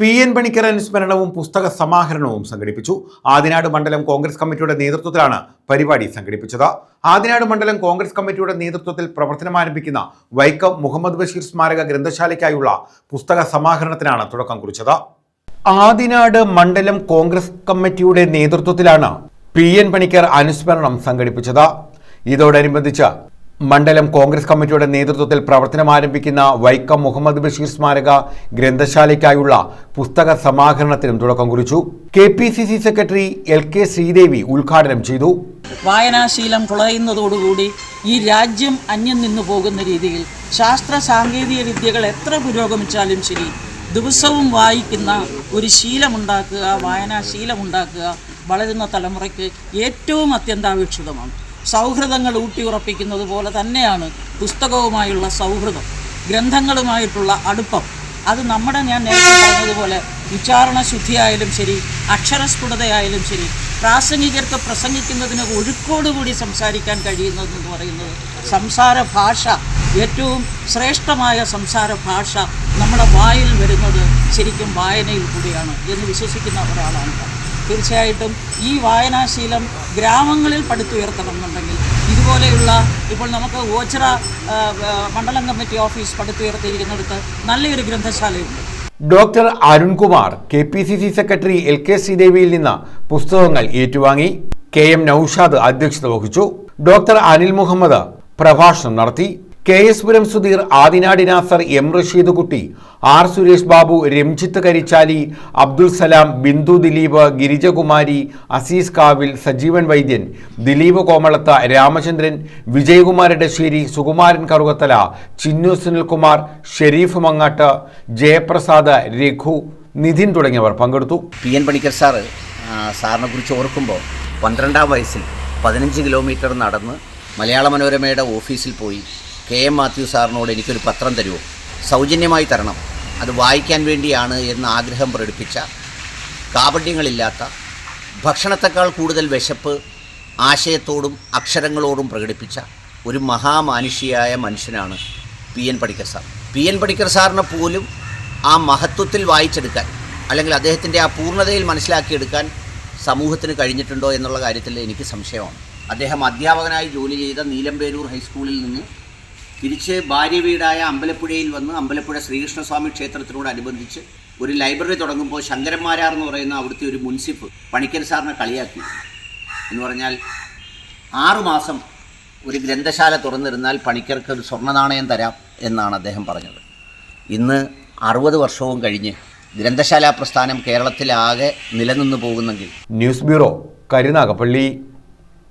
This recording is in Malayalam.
പി എൻ പണിക്കർ അനുസ്മരണവും പുസ്തക സമാഹരണവും സംഘടിപ്പിച്ചു. ആദിനാട് മണ്ഡലം കോൺഗ്രസ് കമ്മിറ്റിയുടെ നേതൃത്വത്തിലാണ് പരിപാടി സംഘടിപ്പിച്ചത്. ആദിനാട് മണ്ഡലം കോൺഗ്രസ് കമ്മിറ്റിയുടെ നേതൃത്വത്തിൽ പ്രവർത്തനം ആരംഭിക്കുന്ന വൈക്കം മുഹമ്മദ് ബഷീർ സ്മാരക ഗ്രന്ഥശാലയ്ക്കായുള്ള പുസ്തക സമാഹരണത്തിനാണ് തുടക്കം കുറിച്ചത്. ആദിനാട് മണ്ഡലം കോൺഗ്രസ് കമ്മിറ്റിയുടെ നേതൃത്വത്തിലാണ് പി എൻ പണിക്കർ അനുസ്മരണം സംഘടിപ്പിച്ചത്. ഇതോടനുബന്ധിച്ച് മണ്ഡലം കോൺഗ്രസ് കമ്മിറ്റിയുടെ നേതൃത്വത്തിൽ പ്രവർത്തനം ആരംഭിക്കുന്ന വൈക്കം മുഹമ്മദ് ബഷീർ സ്മാരക ഗ്രന്ഥശാലയ്ക്കായുള്ള പുസ്തക സമാഹരണത്തിനും തുടക്കം കുറിച്ചു. K P C C secretary L K Sreedevi ഉദ്ഘാടനം ചെയ്തു. വായനാശീലം കുളയുന്നതോടുകൂടി ഈ രാജ്യം അന്യം നിന്നു പോകുന്ന രീതിയിൽ ശാസ്ത്ര സാങ്കേതിക വിദ്യകൾ എത്ര പുരോഗമിച്ചാലും ശരി ദിവസവും വായിക്കുന്ന ഒരു ശീലമുണ്ടാക്കുക വായനാശീലമുണ്ടാക്കുക വളരുന്ന തലമുറയ്ക്ക് ഏറ്റവും അത്യന്താപേക്ഷിതമാണ്. സൗഹൃദങ്ങൾ ഊട്ടിയുറപ്പിക്കുന്നത് പോലെ തന്നെയാണ് പുസ്തകവുമായുള്ള സൗഹൃദം ഗ്രന്ഥങ്ങളുമായിട്ടുള്ള അടുപ്പം അത് നമ്മുടെ ഞാൻ നേരത്തെ പറഞ്ഞതുപോലെ ഉച്ചാരണ ശുദ്ധിയായാലും ശരി അക്ഷരസ്ഫുടതയായാലും ശരി പ്രാസംഗികർക്ക് പ്രസംഗിക്കുന്നതിന് ഒഴുക്കോടുകൂടി സംസാരിക്കാൻ കഴിയുന്നതെന്ന് പറയുന്നത് സംസാര ഭാഷ ഏറ്റവും ശ്രേഷ്ഠമായ സംസാര ഭാഷ നമ്മുടെ വായിൽ വരുന്നത് ശരിക്കും വായനയിൽ കൂടിയാണ് എന്ന് വിശ്വസിക്കുന്ന ഒരാളാണ്. തീർച്ചയായിട്ടും ഈ വായനാശീലം ഗ്രാമങ്ങളിൽ പടുത്തുയർത്തണം എന്നുണ്ടെങ്കിൽ ഇതുപോലെയുള്ള ഇപ്പോൾ നമുക്ക് ഓച്ചിറ മണ്ഡലം കമ്മിറ്റി ഓഫീസ് പടുത്തുയർത്തിയിരിക്കുന്നിടത്ത് നല്ലൊരു ഗ്രന്ഥശാലയുണ്ട്. Doctor Arunkumar K P C C secretary L K ശ്രീദേവിയിൽ നിന്ന് പുസ്തകങ്ങൾ ഏറ്റുവാങ്ങി കെ എം നൌഷാദ് അധ്യക്ഷത വഹിച്ചു. ഡോക്ടർ അനിൽ മുഹമ്മദ് പ്രഭാഷണം നടത്തി. K S Puram Sudheer Adinadi Nasar M Rasheed Kutty R Suresh Babu Ranjith Karichali Abdul Salam Bindu Dileep Girijakumari Azeez Kavil Sajeevan Vaidyan Dileep കോമളത്ത Ramachandran Vijayakumar Edasseri Sukumaran Karukathala Chinnu Sunilkumar Sharif Mangattu Jayaprasad Raghu Nidhin തുടങ്ങിയവർ പങ്കെടുത്തു. പി എൻ പണിക്കർ സാറ് സാറിനെ കുറിച്ച് ഓർക്കുമ്പോൾ പന്ത്രണ്ടാം വയസ്സിൽ പതിനഞ്ച് കിലോമീറ്റർ നടന്ന് മലയാള മനോരമയുടെ ഓഫീസിൽ പോയി കെ എം മാത്യു സാറിനോട് എനിക്കൊരു പത്രം തരുമോ സൗജന്യമായി തരണം. അത് വായിക്കാൻ വേണ്ടിയാണ് എന്ന് ആഗ്രഹം പ്രകടിപ്പിച്ച കാപട്യങ്ങളില്ലാത്ത ഭക്ഷണത്തെക്കാൾ കൂടുതൽ വിശപ്പ് ആശയത്തോടും അക്ഷരങ്ങളോടും പ്രകടിപ്പിച്ച ഒരു മഹാമാനുഷിയായ മനുഷ്യനാണ് P N Panicker sir. P N Panicker സാറിനെ പോലും ആ മഹത്വത്തിൽ വായിച്ചെടുക്കാൻ അല്ലെങ്കിൽ അദ്ദേഹത്തിന്റെ ആ പൂർണതയിൽ മനസ്സിലാക്കിയെടുക്കാൻ സമൂഹത്തിന് കഴിഞ്ഞിട്ടുണ്ടോ എന്നുള്ള കാര്യത്തിൽ എനിക്ക് സംശയമാണ്. അദ്ദേഹം അധ്യാപകനായി ജോലി ചെയ്ത നീലമ്പേരൂർ ഹൈസ്കൂളിൽ നിന്ന് തിരിച്ച് ഭാര്യ വീടായ അമ്പലപ്പുഴയിൽ വന്ന് അമ്പലപ്പുഴ ശ്രീകൃഷ്ണസ്വാമി ക്ഷേത്രത്തിനോടനുബന്ധിച്ച് ഒരു ലൈബ്രറി തുടങ്ങുമ്പോൾ ശങ്കരന്മാരാർ എന്ന് പറയുന്ന അവിടുത്തെ ഒരു മുൻസിഫ് പണിക്കർ സാറിനെ കളിയാക്കി. എന്ന് പറഞ്ഞാൽ ആറുമാസം ഒരു ഗ്രന്ഥശാല തുറന്നിരുന്നാൽ പണിക്കർക്ക് ഒരു സ്വർണ നാണയം തരാം എന്നാണ് അദ്ദേഹം പറഞ്ഞത്. ഇന്ന് അറുപത് വർഷവും കഴിഞ്ഞ് ഗ്രന്ഥശാലാ പ്രസ്ഥാനം കേരളത്തിലാകെ നിലനിന്നു പോകുന്നെങ്കിൽ. News bureau Karunagappally.